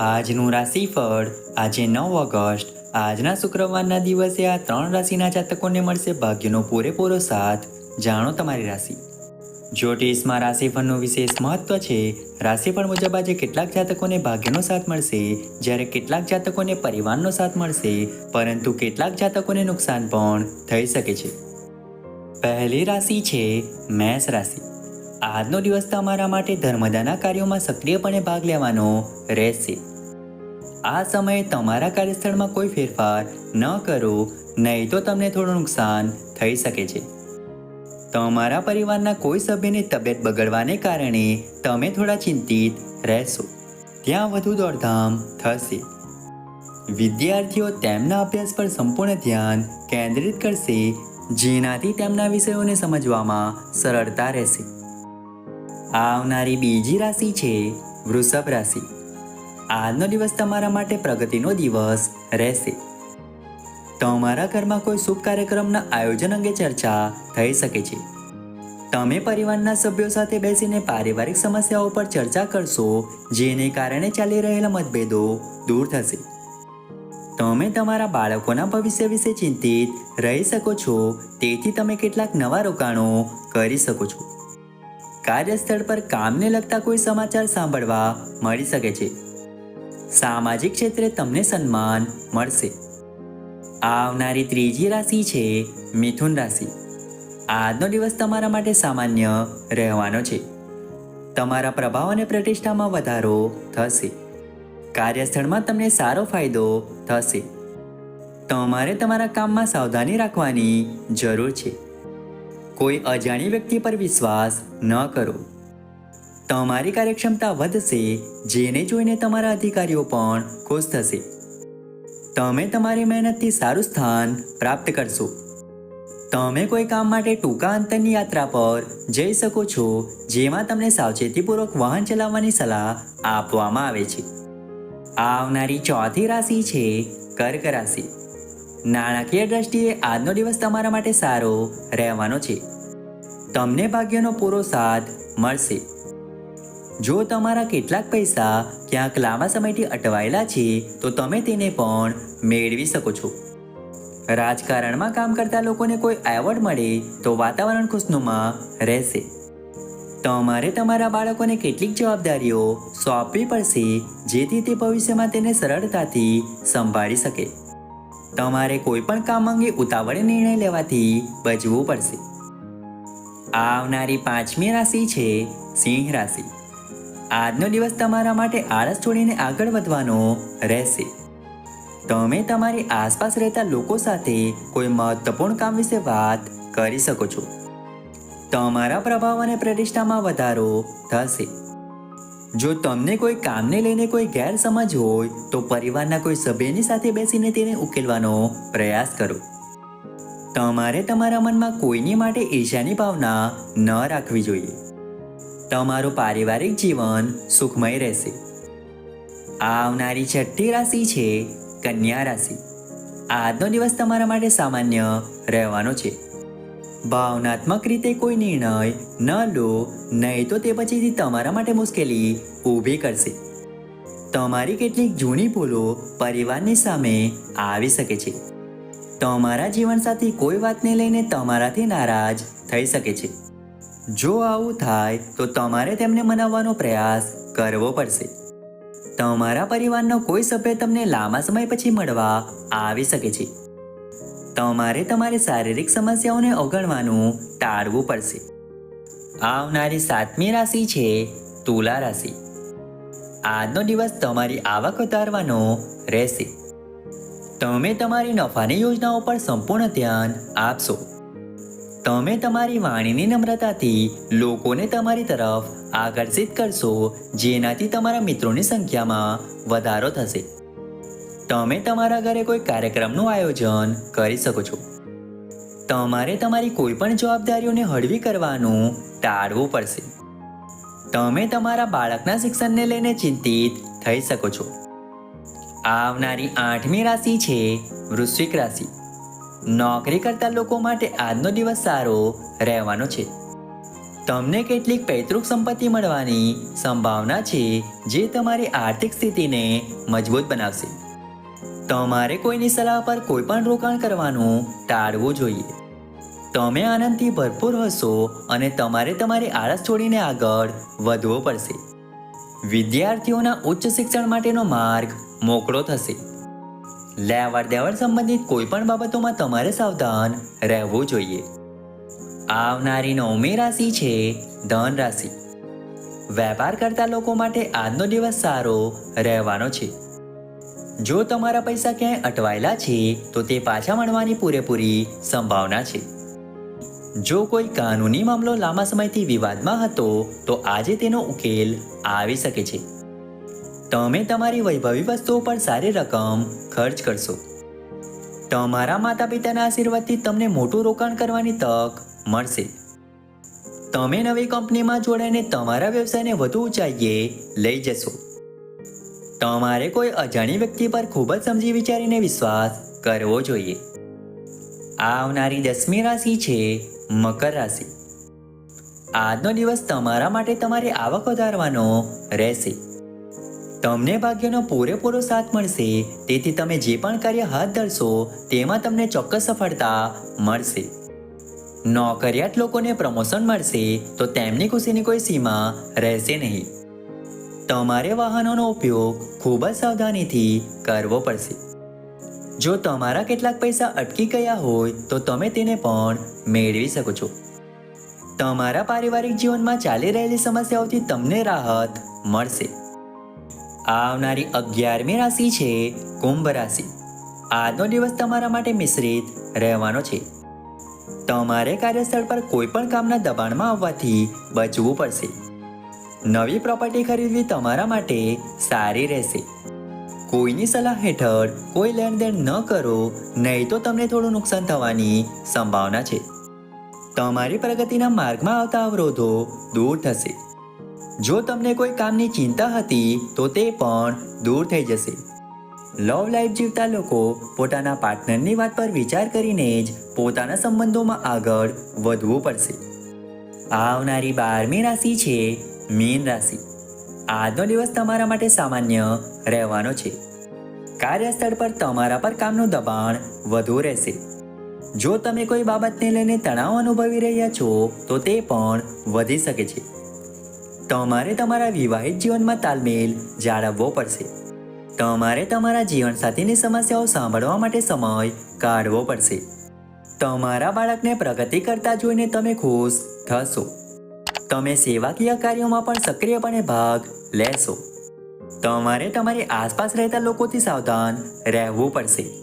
આજનું રાશિફળ, આજે નવ ઓગસ્ટ, આજના શુક્રવારના દિવસે આ ત્રણ રાશિના જાતકોને મળશે ભાગ્યનો પૂરેપૂરો સાથ. જાણો તમારી રાશિ. જ્યોતિષમાં રાશિફળનું વિશેષ મહત્વ છે. રાશિફળ મુજબ આજે કેટલાક જાતકોને ભાગ્યનો સાથ મળશે, જ્યારે કેટલાક જાતકોને પરિવારનો સાથ મળશે, પરંતુ કેટલાક જાતકોને નુકસાન પણ થઈ શકે છે. પહેલી રાશિ છે મેષ રાશિ. આજનો દિવસ તમારા માટે ધર્મદાના કાર્યોમાં સક્રિયપણે ભાગ લેવાનો રહેશે. આ સમયે તમારા કાર્યસ્થળમાં કોઈ ફેરફાર ન કરો, નહીં તો તમને થોડું નુકસાન થઈ શકે છે. તમારા પરિવારના કોઈ સભ્યની તબિયત બગડવાને કારણે તમે થોડા ચિંતિત રહેશો. ત્યાં વધુ દોડધામ થશે. વિદ્યાર્થીઓ તેમના અભ્યાસ પર સંપૂર્ણ ધ્યાન કેન્દ્રિત કરશે, જેનાથી તેમના વિષયોને સમજવામાં સરળતા રહેશે. આવનારી બીજી રાશિ છે વૃષભ રાશિ. આજનો દિવસ તમારા માટે પ્રગતિનો દિવસ રહેશે. તમારા ઘરમાં કોઈ શુભ કાર્યક્રમના આયોજન અંગે ચર્ચા થઈ શકે છે. તમે પરિવારના સભ્યો સાથે બેસીને પારિવારિક સમસ્યાઓ પર ચર્ચા કરશો, જેને કારણે ચાલી રહેલા મતભેદો દૂર થશે. તમે તમારા બાળકોના ભવિષ્ય વિશે ચિંતિત રહી શકો છો, તેથી તમે કેટલાક નવા રોકાણો કરી શકો છો. કાર્યસ્થળ પર કામને લગતા કોઈ સમાચાર સાંભળવા મળી શકે છે. સામાજિક ક્ષેત્રે તમને સન્માન મળશે. આવનારી ત્રીજી રાશિ છે મિથુન રાશિ. આજનો દિવસ તમારા માટે સામાન્ય રહેવાનો છે. તમારા પ્રભાવ અને પ્રતિષ્ઠામાં વધારો થશે. કાર્યસ્થળમાં તમને સારો ફાયદો થશે. તમારે તમારા કામમાં સાવધાની રાખવાની જરૂર છે. કોઈ અજાણી વ્યક્તિ પર વિશ્વાસ ન કરો. તમારી કાર્યક્ષમતા વધશે, જેને જોઈને તમારા અધિકારીઓ પણ ખુશ થશે. તમે તમારી મહેનતથી સારું સ્થાન પ્રાપ્ત કરશો. તમે કોઈ કામ માટે ટૂંકા અંતરની યાત્રા પર જઈ શકો છો, જેમાં તમને સાવચેતીપૂર્વક વાહન ચલાવવાની સલાહ આપવામાં આવે છે. આવનારી ચોથી રાશિ છે કર્ક રાશિ. નાણાકીય દ્રષ્ટિએ આજનો દિવસ તમારા માટે સારો રહેવાનો છે. તમને ભાગ્યનો પૂરો સાથ મળશે. જો તમારા કેટલાક પૈસા ક્યાંક લાંબા સમયથી અટવાયેલા છે, તો તમે તેને પણ મેળવી શકો છો. રાજકારણમાં કામ કરતા લોકોને કોઈ એવોર્ડ મળે, તો વાતાવરણ ખુશનુમા રહેશે. તમારે તમારા બાળકોને કેટલીક જવાબદારીઓ સોંપવી પડશે, જેથી તે ભવિષ્યમાં તેને સરળતાથી સંભાળી શકે. તમારે કોઈ પણ કામ અંગે ઉતાવળે નિર્ણય લેવાથી બચવું પડશે. આવનારી પાંચમી રાશિ છે સિંહ રાશિ. આજનો દિવસ તમારા માટે આળસ છોડીને આગળ વધવાનો રહેશે. તમે તમારી આસપાસ રહેતા લોકો સાથે કોઈ મહત્વપૂર્ણ કામ વિશે વાત કરી શકો છો. તમારા પ્રભાવ અને પ્રતિષ્ઠામાં વધારો થશે. જો તમને કોઈ કામને લઈને કોઈ ગેરસમજ હોય, તો પરિવારના કોઈ સભ્યની સાથે બેસીને તેને ઉકેલવાનો પ્રયાસ કરો. તમારે તમારા મનમાં કોઈની માટે ઈર્ષ્યાની ભાવના ન રાખવી જોઈએ. તમારું પારિવારિક જીવન સુખમય રહેશે. આવનારી છઠ્ઠી રાશિ છે કન્યા રાશિ. આજનો દિવસ તમારા માટે સામાન્ય રહેવાનો છે. ભાવનાત્મક રીતે કોઈ નિર્ણય ન લો, નહીં તો તે પછીથી તમારા માટે મુશ્કેલી ઊભી કરશે. તમારી કેટલીક જૂની ભૂલો પરિવારની સામે આવી શકે છે. તમારા જીવનસાથી કોઈ વાતને લઈને તમારાથી નારાજ થઈ શકે છે. જો આવું થાય, તો તમારે તેમને મનાવવાનો પ્રયાસ કરવો પડશે. તમારા પરિવારનો કોઈ સભ્ય તમને લાંબા સમય પછી મળવા આવી શકે છે. તમારે તમારી શારીરિક સમસ્યાઓને અવગણવાનું ટાળવું પડશે. આવનારી સાતમી રાશિ છે તુલા રાશિ. આજનો દિવસ તમારી આવક વધારવાનો રહેશે. તમે તમારી નફાની યોજનાઓ પર સંપૂર્ણ ધ્યાન આપશો. તમે તમારી વાણીની નમ્રતાથી લોકોને તમારી તરફ આકર્ષિત કરશો, જેનાથી તમારા મિત્રોની સંખ્યામાં વધારો થશે. તમે તમારા ઘરે કોઈ કાર્યક્રમનું આયોજન કરી શકો છો. તમારે તમારી કોઈપણ જવાબદારીઓને હળવી કરવાનું ટાળવું પડશે. તમે તમારા બાળકના શિક્ષણને લઈને ચિંતિત થઈ શકો છો. આવનારી આઠમી રાશિ છે વૃશ્ચિક રાશિ. નોકરી કરતા લોકો માટે આજનો દિવસ સારો રહેવાનો છે. તમને કેટલીક પૈતૃક સંપત્તિ મળવાની સંભાવના છે જે તમારી આર્થિક સ્થિતિને મજબૂત બનાવશે. તમારે કોઈની સલાહ પર કોઈ પણ રોકાણ કરવાનું ટાળવું જોઈએ. તમે આનંદથી ભરપૂર હશો અને તમારે તમારી આળસ છોડીને આગળ વધવું પડશે. વિદ્યાર્થીઓના ઉચ્ચ શિક્ષણ માટેનો માર્ગ મોકળો થશે. લેવડ દેવડ સંબંધિત કોઈ પણ બાબતોમાં તમારે સાવધાન રહેવું જોઈએ. આવનારી નવમી રાશિ છે ધન રાશિ. વેપાર કરતા લોકો માટે આજનો દિવસ સારો રહેવાનો છે. જો તમારા પૈસા ક્યાંય અટવાયેલા છે, તો તે પાછા મળવાની પૂરેપૂરી સંભાવના છે. જો કોઈ કાનૂની મામલો લાંબા સમયથી વિવાદમાં હતો, તો આજે તેનો ઉકેલ આવી શકે છે. તમે તમારી વૈભવી વસ્તુઓ પર સારી રકમ ખર્ચ કરશો. તમારા માતા પિતાના આશીર્વાદથી તમને મોટું રોકાણ કરવાની તક મળશે. તમે નવી કંપનીમાં જોડાઈને તમારા વ્યવસાયને વધુ ઊંચાઈએ લઈ જશો. તમારે કોઈ અજાણી વ્યક્તિ પર ખૂબ જ સમજી વિચારીને વિશ્વાસ કરવો જોઈએ. આવનારી દસમી રાશિ છે મકર રાશિ. આજનો દિવસ તમારા માટે તમારી આવક વધારવાનો રહેશે. તમને ભાગ્યનો પૂરેપૂરો સાથ મળશે. તેથી તમે જે પણ કાર્ય હાથ ધરશો, તેમાં તમને ચોક્કસ સફળતા મળશે. નોકરિયાત લોકોને પ્રમોશન મળશે, તો તેમની ખુશીની કોઈ સીમા રહેશે નહીં. તમારે વાહનોનો ઉપયોગ ખૂબ જ સાવધાનીથી કરવો પડશે. જો તમારા કેટલાક પૈસા અટકી ગયા હોય, તો તમે તેને પણ મેળવી શકો છો. તમારા પારિવારિક જીવનમાં ચાલી રહેલી સમસ્યાઓથી તમને રાહત મળશે. આવનારી અગિયારમી રાશિ છે કુંભ રાશિ. આજનો દિવસ તમારા માટે મિશ્રિત રહેવાનો છે. તમારે કાર્યસ્થળ પર કોઈ પણ કામના દબાણમાં આવવાથી બચવું પડશે. નવી પ્રોપર્ટી ખરીદવી તમારા માટે સારી રહેશે. કોઈની સલાહ હેઠળ કોઈ લેણદેણ ન કરો, નહીં તો તમને થોડું નુકસાન થવાની સંભાવના છે. તમારી પ્રગતિના માર્ગમાં આવતા અવરોધો દૂર થશે. જો તમને કોઈ કામની ચિંતા હતી, તો તે પણ દૂર થઈ જશે. લવ લાઈફ જીવતા લોકો પોતાના પાર્ટનરની વાત પર વિચાર કરીને જ પોતાના સંબંધોમાં આગળ વધવું પડશે. આવનારી બારમી રાશિ છે મીન રાશિ. આજનો દિવસ તમારા માટે સામાન્ય રહેવાનો છે. કાર્યસ્થળ પર તમારા પર કામનું દબાણ વધુ રહેશે. જો તમે કોઈ બાબતને લઈને તણાવ અનુભવી રહ્યા છો, તો તે પણ વધી શકે છે. તમારે તમારા વિવાહિત જીવનમાં તાલમેલ જાળવવો પડશે. તમારે તમારા જીવનસાથીની સમસ્યાઓ સાંભળવા માટે સમય કાઢવો પડશે. તમારા બાળકને પ્રગતિ કરતા જોઈને તમે ખુશ થશો. તમે સેવાકીય કાર્યોમાં પણ સક્રિયપણે ભાગ લેશો. તમારે તમારી આસપાસ રહેતા લોકોથી સાવધાન રહેવું પડશે.